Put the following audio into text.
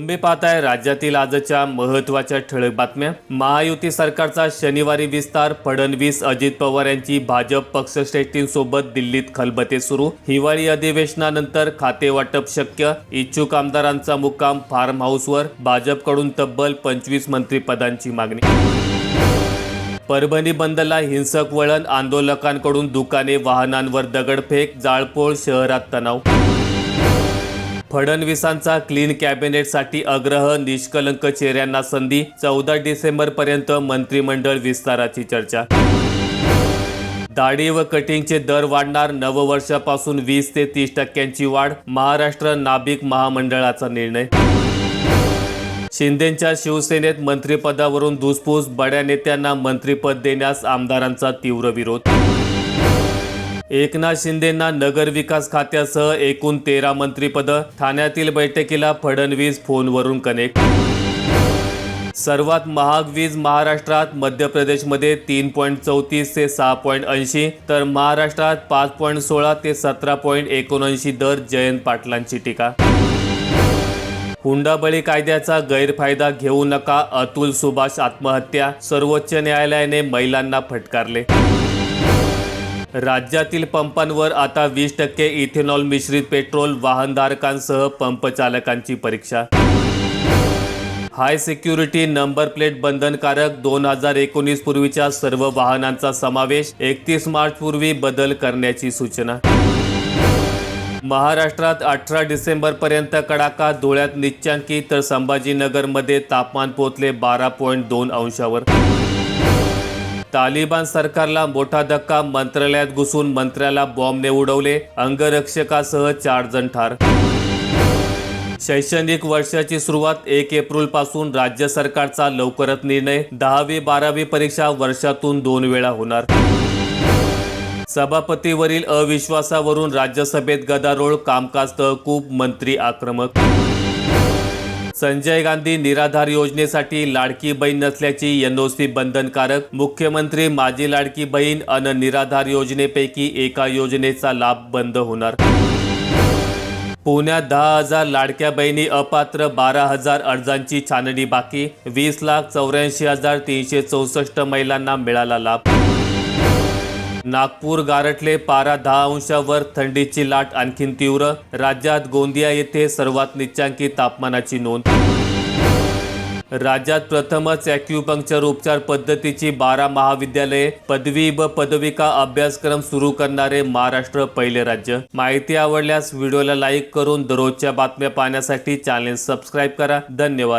तुम्ही पाहताय राज्यातील आजच्या महत्त्वाच्या ठळक बातम्या. महायुती सरकारचा शनिवारी विस्तार फडणवीस अजित पवार यांची भाजप पक्षश्रेष्ठींसोबत दिल्लीत खलबते सुरू. हिवाळी अधिवेशनानंतर खाते वाटप शक्य इच्छुक आमदारांचा मुक्काम फार्म हाऊसवर भाजपकडून तब्बल पंचवीस मंत्रिपदांची मागणी. परभणी बंदला हिंसक वळण आंदोलकांकडून दुकाने वाहनांवर दगडफेक जाळपोळ शहरात तणाव. फडणवीसांचा क्लीन कॅबिनेटसाठी आग्रह निष्कलंक चेहऱ्यांना संधी चौदा डिसेंबरपर्यंत मंत्रिमंडळ विस्ताराची चर्चा. दाढी व कटिंगचे दर वाढणार नववर्षापासून वीस ते तीस टक्क्यांची वाढ महाराष्ट्र नाभिक महामंडळाचा निर्णय. शिंदेंच्या शिवसेनेत मंत्रिपदावरून धुसफूस बड्या नेत्यांना मंत्रिपद देण्यास आमदारांचा तीव्र विरोध. एकनाथ शिंदेंना नगरविकास खात्यासह एकूण तेरा मंत्रिपद ठाण्यातील बैठकीला फडणवीस फोनवरून कनेक्ट. सर्वात महाग वीज महाराष्ट्रात मध्य प्रदेशमध्ये तीन पॉईंट चौतीस ते सहा पॉईंट ऐंशी तर महाराष्ट्रात पाच पॉईंट सोळा ते सतरा पॉईंट एकोणऐंशी दर जयंत पाटलांची टीका. हुंडाबळी कायद्याचा गैरफायदा घेऊ नका अतुल सुभाष आत्महत्या सर्वोच्च न्यायालयाने महिलांना फटकारले. राज्यातील पंपांवर आता वीस टक्के इथेनॉल मिश्रित पेट्रोल वाहनधारकांसह पंप चालकांची परीक्षा. हाय सिक्युरिटी नंबर प्लेट बंधनकारक दोन हजार एकोणीस पूर्वीच्या सर्व वाहनांचा समावेश एकतीस मार्च पूर्वी बदल करण्याची सूचना. महाराष्ट्रात अठरा डिसेंबर पर्यंत कडाका धुळ्यात निच्चांकी तर संभाजीनगरमध्ये तापमान पोहोचले बारा पॉईंट दोन अंशावर. तालिबान सरकारला मोठा धक्का मंत्रालयात घुसून मंत्र्याला बॉम्बने उडवले अंगरक्षकासह चार जण ठार. शैक्षणिक वर्षाची सुरुवात एक एप्रिलपासून राज्य सरकारचा लवकरच निर्णय दहावी बारावी परीक्षा वर्षातून दोन वेळा होणार. सभापतीवरील अविश्वासावरून राज्यसभेत गदारोळ कामकाज तहकूब मंत्री आक्रमक. संजय गांधी निराधार योजनेसाठी लाडकी बहीण नसल्याची एनओसी बंधनकारक मुख्यमंत्री माझी लाडकी बहीण अन निराधार योजनेपैकी एका योजनेचा लाभ बंद होणार. पुण्यात दहा हजार लाडक्या बहिणी अपात्र बारा हजार अर्जांची छाननी बाकी वीस लाख चौऱ्याऐंशी हजार तीनशे चौसष्ट महिलांना मिळाला लाभ. नागपूर गारटले पारा दहा अंशावर थंडीची लाट आणखीन तीव्र. राज्यात गोंदिया येथे सर्वात निच्चांकी तापमानाची नोंद. राज्यात प्रथमच ॲक्युपंक्चर उपचार पद्धतीची बारा महाविद्यालये पदवी व पदविका अभ्यासक्रम सुरू करणारे महाराष्ट्र पहिले राज्य. माहिती आवडल्यास व्हिडिओला लाईक करून दररोजच्या बातम्या पाहण्यासाठी चॅनेल सबस्क्राईब करा. धन्यवाद.